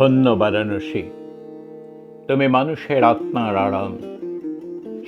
ধন্য বারাণসী। তুমি মানুষের আত্মার আরাম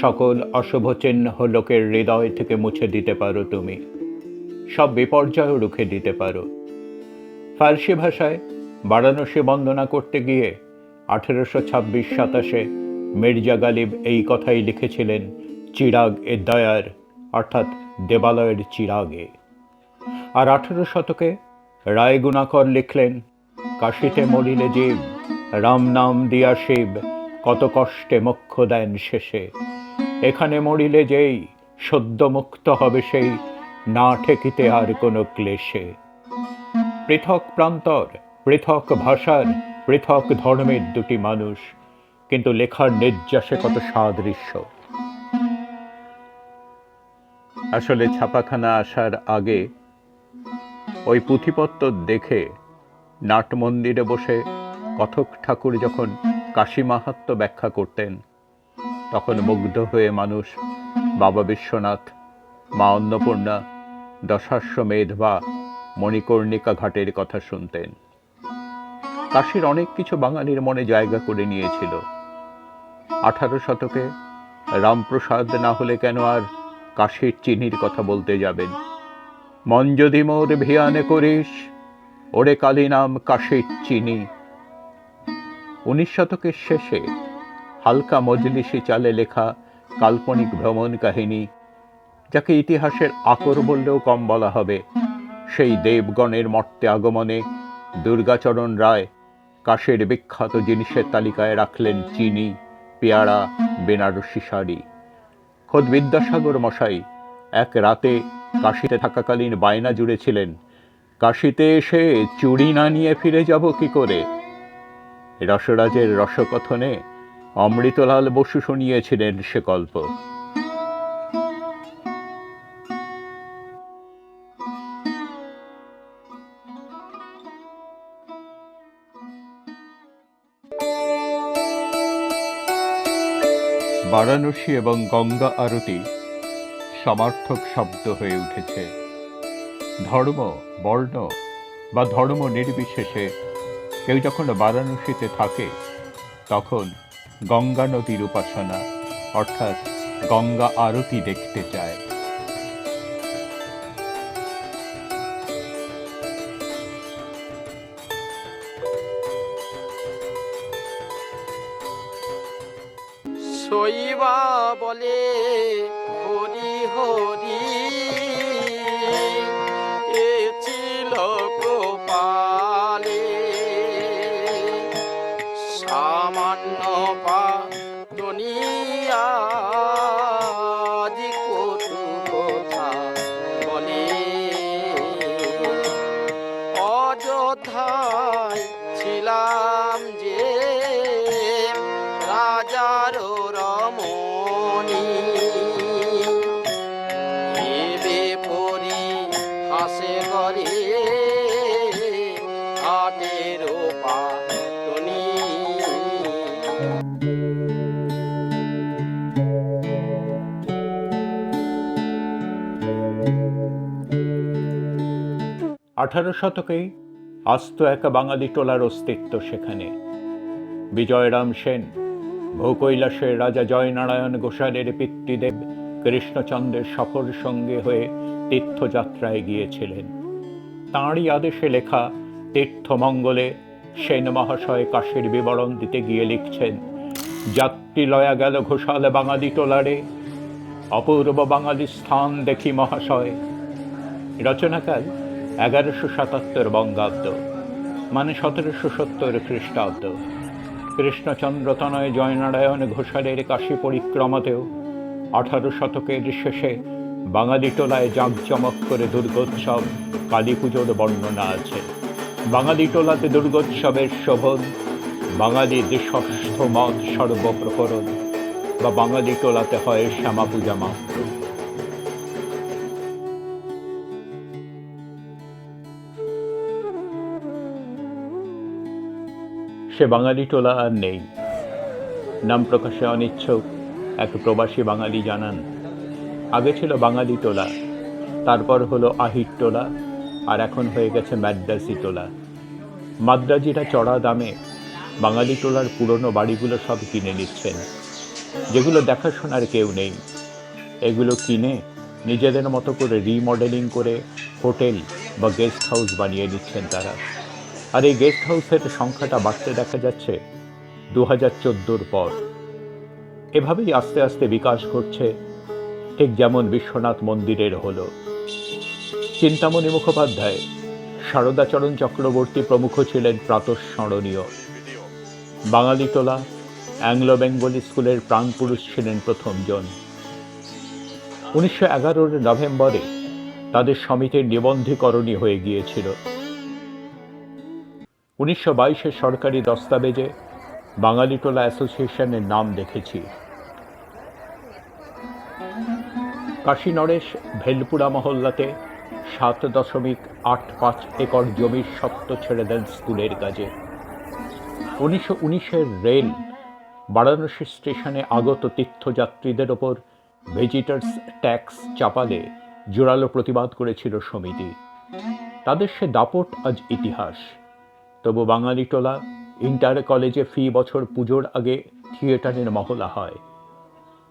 সকল অশুভ চিহ্ন লোকের হৃদয় থেকে মুছে দিতে পারো তুমি। সব বিপর্যয় রুখে দিতে পারো। ফার্সি ভাষায় বারাণসী বন্দনা করতে গিয়ে আঠেরোশো ছাব্বিশ সাতাশে মির্জা গালিব এই কথাই লিখেছিলেন চিরাগ এ দয়ার, অর্থাৎ দেবালয়ের চিরাগে। আর আঠেরো শতকে রায় গুণাকর লিখলেন কাশিতে মরিলে জীব, রাম নাম দিয়া শিব, কত কষ্টে মোক্ষ দেন শেষে। এখানে মরিলে যেই, সদ্য মুক্ত হবে সেই, না ঠেকিতে আর কোনো ক্লেশে। পৃথক প্রান্তর, পৃথক ভাষার, পৃথক ধর্মের দুটি মানুষ, কিন্তু লেখার নির্যাসে কত সাদৃশ্য। আসলে ছাপাখানা আসার আগে, ওই পুঁথিপত্র দেখে নাট মন্দিরে বসে কথক ঠাকুর যখন কাশী মাহাত্ম্য ব্যাখ্যা করতেন, তখন মুগ্ধ হয়ে মানুষ, বাবা বিশ্বনাথ, মা অন্নপূর্ণা দশাশ্বমেধ বা মণিকর্ণিকা ঘাটের কথা শুনতেন। কাশীর অনেক কিছু বাঙালির মনে জায়গা করে নিয়েছিল। আঠারো শতকে রামপ্রসাদ না হলে কেন আর কাশীর চিনির কথা বলতে যাবেন? মন যদি মোর ভিয়ানে করিস ওরে কালী নাম কাশীর চিনি। উনিশ শতকের শেষে হালকা মজলিসি চালে লেখা কাল্পনিক ভ্রমণ কাহিনী, যাকে ইতিহাসের আকর বললেও কম বলা হবে, সেই দেবগণের মর্তে আগমনে দুর্গাচরণ রায় কাশের বিখ্যাত জিনিসের তালিকায় রাখলেন চিনি, পেয়ারা, বেনারসি শাড়ি। খোদ বিদ্যাসাগর মশাই এক রাতে কাশিতে থাকাকালীন বায়না জুড়েছিলেন কাশিতে এসে চুড়ি না নিয়ে ফিরে যাব কি করে? রসরাজের রসকথনে অমৃতলাল বসু শুনিয়েছিলেন সে গল্প। বারাণসী এবং গঙ্গা আরতি সমার্থক শব্দ হয়ে উঠেছে। ধর্ম, বর্ণ বা ধর্ম নির্বিশেষে কেউ যখন বারাণসীতে থাকে, তখন গঙ্গা নদীর উপাসনা, অর্থাৎ গঙ্গা আরতি দেখতে চায় শৈবা বলে হরি হরি অযোধ্যায় ছিলাম যে রাজার রমণী। এবে পরি হাসে করে আঠারো শতকেই আস্ত একা বাঙালি টোলার অস্তিত্ব সেখানে। বিজয়রাম সেন, ভূকৈলাসের রাজা জয়নারায়ণ গোসালের পিতৃদেব কৃষ্ণচন্দ্রের সফর সঙ্গে হয়ে তীর্থযাত্রায় গিয়েছিলেন। তাঁরই আদেশে লেখা তীর্থমঙ্গলে সেন মহাশয় কাশীর বিবরণ দিতে গিয়ে লিখছেন, যাত্রী লয়া গেল ঘোষাল বাঙালি টোলারে, অপূর্ব বাঙালি স্থান দেখি মহাশয়। রচনাকাল এগারোশো সাতাত্তর বঙ্গাব্দ মানে সতেরোশো সত্তর খ্রিস্টাব্দ। কৃষ্ণচন্দ্র তনয় জয়নারায়ণ ঘোষালের কাশী পরিক্রমাতেও আঠারো শতকের শেষে বাঙালি টোলায় জাঁকজমক করে দুর্গোৎসব কালী পুজোর বর্ণনা আছে। বাঙালি টোলাতে দুর্গোৎসবের শোভন, বাঙালি দেশস্থ মত সর্বপ্রকরণ বা বাঙালি টোলাতে হয় শ্যামা পূজা মাত্র সে বাঙালি টোলা আর নেই। নাম প্রকাশে অনিচ্ছুক এক প্রবাসী বাঙালি জানান, আগে ছিল বাঙালি টোলা, তারপর হলো আহির টোলা, আর এখন হয়ে গেছে ম্যাড্রাসি টোলা। মাদ্রাজিরা চড়া দামে বাঙালি টোলার পুরনো বাড়িগুলো সব কিনে নিচ্ছেন, যেগুলো দেখাশোনার কেউ নেই। এগুলো কিনে নিজেদের মতো করে রিমডেলিং করে হোটেল বা গেস্ট হাউস বানিয়ে নিচ্ছেন তারা। আর এই গেস্ট হাউসের সংখ্যাটা বাড়তে দেখা যাচ্ছে দু হাজার চোদ্দোর পর। এভাবেই আস্তে আস্তে বিকাশ ঘটছে, ঠিক যেমন বিশ্বনাথ মন্দিরের হল। চিন্তামণি মুখোপাধ্যায় শারদাচরণ চক্রবর্তী প্রমুখ ছিলেন প্রাতঃস্মরণীয়। বাঙালি বাঙালিটোলা অ্যাংলো বেঙ্গলি স্কুলের প্রাণপুরুষ ছিলেন প্রথমজন। উনিশশো এগারোর নভেম্বরে তাদের সমিতির নিবন্ধীকরণই হয়ে গিয়েছিল। উনিশশো বাইশের সরকারি দস্তাবেজে বাঙালিটোলা অ্যাসোসিয়েশনের নাম দেখেছি। কাশী নরেশ ভেলপুরা মহল্লাতে সাত দশমিক আট পাঁচ একর জমির সত্ত্ব ছেড়ে দেন স্কুলের কাজে। উনিশশো উনিশের রেল বারাণসী স্টেশনে আগত তীর্থযাত্রীদের ওপর ভেজিটার্স ট্যাক্স চাপালে জোরালো প্রতিবাদ করেছিল সমিতি। তাদের সে দাপট আজ ইতিহাস। তবু বাঙালিটোলা ইন্টার কলেজে ফি বছর পুজোর আগে থিয়েটারের মহলা হয়।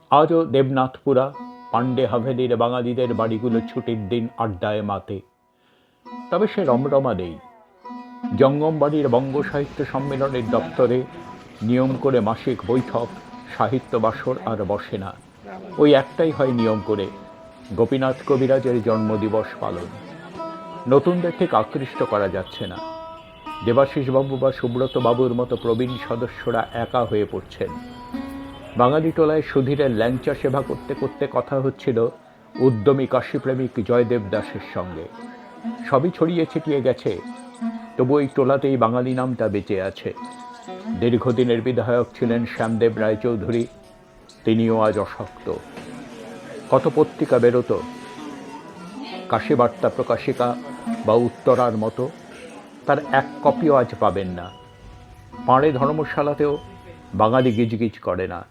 আজও দেবনাথপুরা, পাণ্ডে হাভেলির বাঙালিদের বাড়িগুলো ছুটির দিন আড্ডায় মাতে। তবে সে রমরমা নেই। জঙ্গমবাড়ির বঙ্গ সাহিত্য সম্মেলনের দপ্তরে নিয়ম করে মাসিক বৈঠক, সাহিত্য বাসর আর বসে না। ওই একটাই হয় নিয়ম করে, গোপীনাথ কবিরাজের জন্মদিবস পালন। নতুনদের ঠিক আকৃষ্ট করা যাচ্ছে না। দেবাশিসবাবু বা সুব্রত বাবুর মতো প্রবীণ সদস্যরা একা হয়ে পড়ছেন। বাঙালি টোলায় সুধীরের ল্যাংচা সেবা করতে করতে কথা হচ্ছিল উদ্যমী কাশীপ্রেমিক জয়দেব দাসের সঙ্গে। সবই ছড়িয়ে ছিটিয়ে গেছে, তবু এই টোলাতেই বাঙালি নামটা বেঁচে আছে। দীর্ঘদিনের বিধায়ক ছিলেন শ্যামদেব রায়চৌধুরী, তিনিও আজ অশক্ত। কত পত্রিকা বেরোতো? কাশীবার্তা প্রকাশিকা বা উত্তরার মতো? তার এক কপিও আজ পাবেন না। পাড়ে ধর্মশালাতেও বাঙালি গিজগিজ করে না।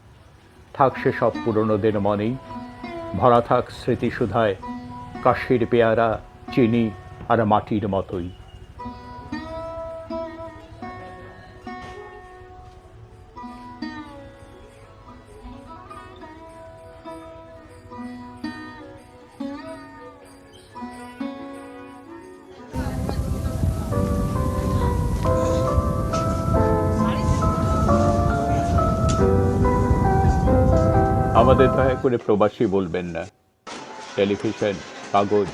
থাক সে সব পুরনোদের মনেই। ভরা থাক স্মৃতিসুধায় কাশির পেয়ারা, চিনি আর মাটির মতোই। আমাদের দয়া করে প্রবাসী বলবেন না। টেলিভিশন, কাগজ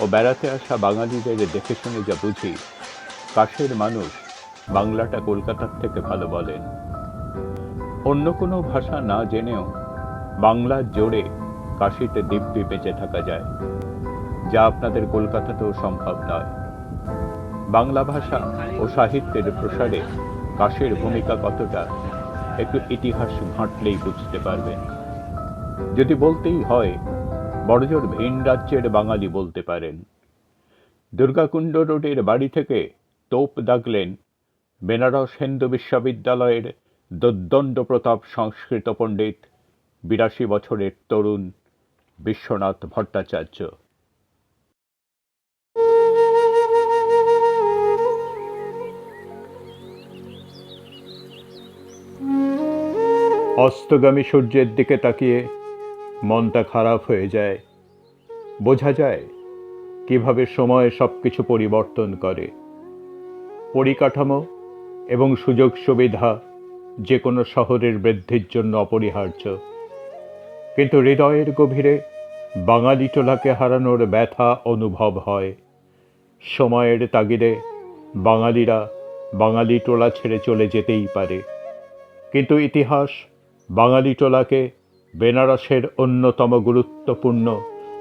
ও বেড়াতে আসা বাঙালিদের দেখে শুনে যা বুঝি কাশের মানুষ বাংলাটা কলকাতার থেকে ভালো বলেন। অন্য কোনো ভাষা না জেনেও বাংলার জোরে কাশিতে দিব্যি বেঁচে থাকা যায়, যা আপনাদের কলকাতাতেও সম্ভব নয়। বাংলা ভাষা ও সাহিত্যের প্রসারে কাশের ভূমিকা কতটা, একটু ইতিহাস ঘাঁটলেই বুঝতে পারবেন। যদি বলতেই হয়, বড়জোর ভিন রাজ্যের বাঙালি বলতে পারেন। দুর্গাকুণ্ড রোডের বাড়ি থেকে তোপ দাগলেন বেনারস হিন্দু বিশ্ববিদ্যালয়ের দোদ্দণ্ড প্রতাপ সংস্কৃত পণ্ডিত বিরাশি বছরের তরুণ বিশ্বনাথ ভট্টাচার্য। অস্তগামী সূর্যের দিকে তাকিয়ে মনটা খারাপ হয়ে যায়। বোঝা যায় কীভাবে সময় সব কিছু পরিবর্তন করে। পরিকাঠামো এবং সুযোগ সুবিধা যে কোনো শহরের বৃদ্ধির জন্য অপরিহার্য। কিন্তু হৃদয়ের গভীরে বাঙালি টোলাকে হারানোর ব্যথা অনুভব হয়। সময়ের তাগিদে বাঙালিরা বাঙালি টোলা ছেড়ে চলে যেতেই পারে। কিন্তু ইতিহাস বাঙালি টোলাকে বেনারসের অন্যতম গুরুত্বপূর্ণ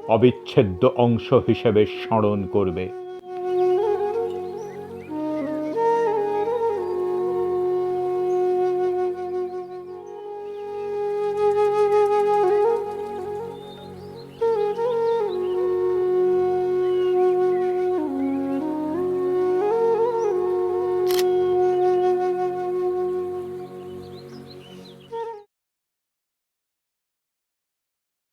অবিচ্ছেদ্য অংশ হিসেবে স্মরণ করবে।